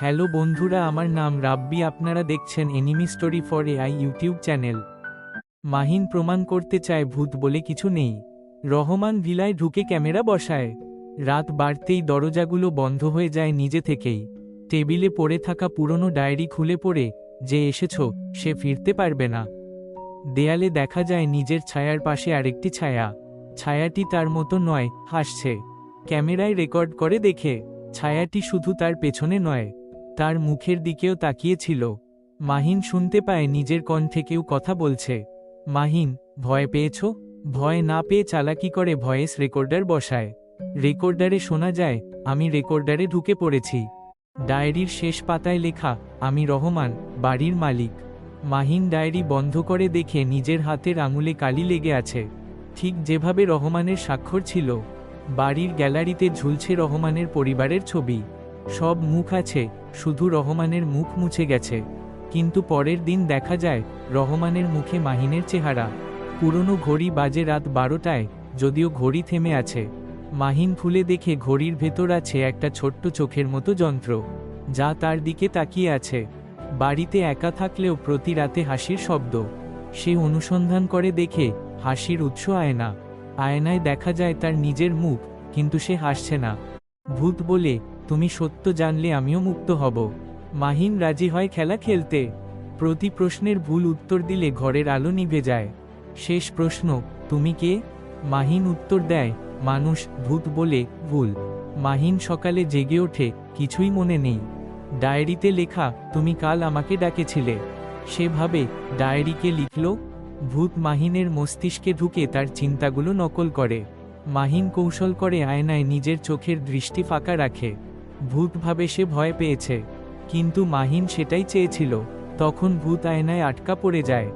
Hello বন্ধুরা, আমার নাম রাব্বি, আপনারা দেখছেন enemy story for AI YouTube channel. Mahin প্রমাণ করতে চায় ভূত বলে কিছু নেই। রহমান ভিলায় ঢুকে ক্যামেরা বসায়। রাত বাড়তেই দরজাগুলো বন্ধ হয়ে যায় নিজে থেকেই। টেবিলে পড়ে থাকা পুরনো ডায়েরি খুলে পড়ে, যে এসেছ, সে ফিরতে পারবে না। দেয়ালে দেখা যায় নিজের ছায়ার পাশে আরেকটি ছায়া। ছায়াটি তার মতো নয়, হাসছে। ক্যামেরায় রেকর্ড করে দেখে, ছায়াটি শুধু তার পেছনে নয়। তার মুখের দিকেও তাকিয়েছিল। মাহিন শুনতে পায় নিজের কণ থেকেও কথা বলছে। মাহিন, ভয় পেয়েছ? ভয় না পেয়ে চালাকি করে ভয়েস রেকর্ডার বসায়। রেকর্ডারে শোনা যায়, আমি রেকর্ডারে ঢুকে পড়েছি। ডায়েরির শেষ পাতায় লেখা, আমি রহমান, বাড়ির মালিক। মাহিন ডায়েরি বন্ধ করে দেখে নিজের হাতের আঙুলে কালি লেগে আছে। ঠিক যেভাবে রহমানের স্বাক্ষর ছিল। বাড়ির গ্যালারিতে ঝুলছে রহমানের পরিবারের ছবি। সব মুখ আছে, শুধু রহমানের মুখ মুছে গেছে। কিন্তু পরের দিন দেখা যায়, রহমানের মুখে মাহিনের চেহারা। পুরনো ঘড়ি বাজে রাত বারোটায়, যদিও ঘড়ি থেমে আছে। মাহিন ফুলে দেখে ঘড়ির ভেতর আছে একটা ছোট্ট চোখের মতো যন্ত্র, যা তার দিকে তাকিয়ে আছে। বাড়িতে একা থাকলেও প্রতি রাতে হাসির শব্দ। সে অনুসন্ধান করে দেখে, হাসির উৎস আয়না। আয়নায় দেখা যায় তার নিজের মুখ, কিন্তু সে হাসছে না। ভূত বলে, তুমি সত্য জানলে আমিও মুক্ত হব। মাহিন রাজি হয় খেলা খেলতে। প্রতি প্রশ্নের ভুল উত্তর দিলে ঘরের আলো নিভে যায়। শেষ প্রশ্ন, তুমি কে? মাহিন উত্তর দেয়, মানুষ, ভূত বলে, ভুল। মাহিন সকালে জেগে ওঠে, কিছুই মনে নেই। ডায়েরিতে লেখা, তুমি কাল আমাকে ডাকেছিলে। সেভাবে ডায়েরিকে লিখল, ভূত মাহিনের মস্তিষ্কে ঢুকে তার চিন্তাগুলো নকল করে। মাহিন কৌশল করে আয়নায় নিজের চোখের দৃষ্টি ফাঁকা রাখে। ভূতভাবে সে ভয় পেয়েছে। কিন্তু মাহিন সেটাই চেয়েছিল। তখন ভূত আয়নায় আটকা পড়ে যায়।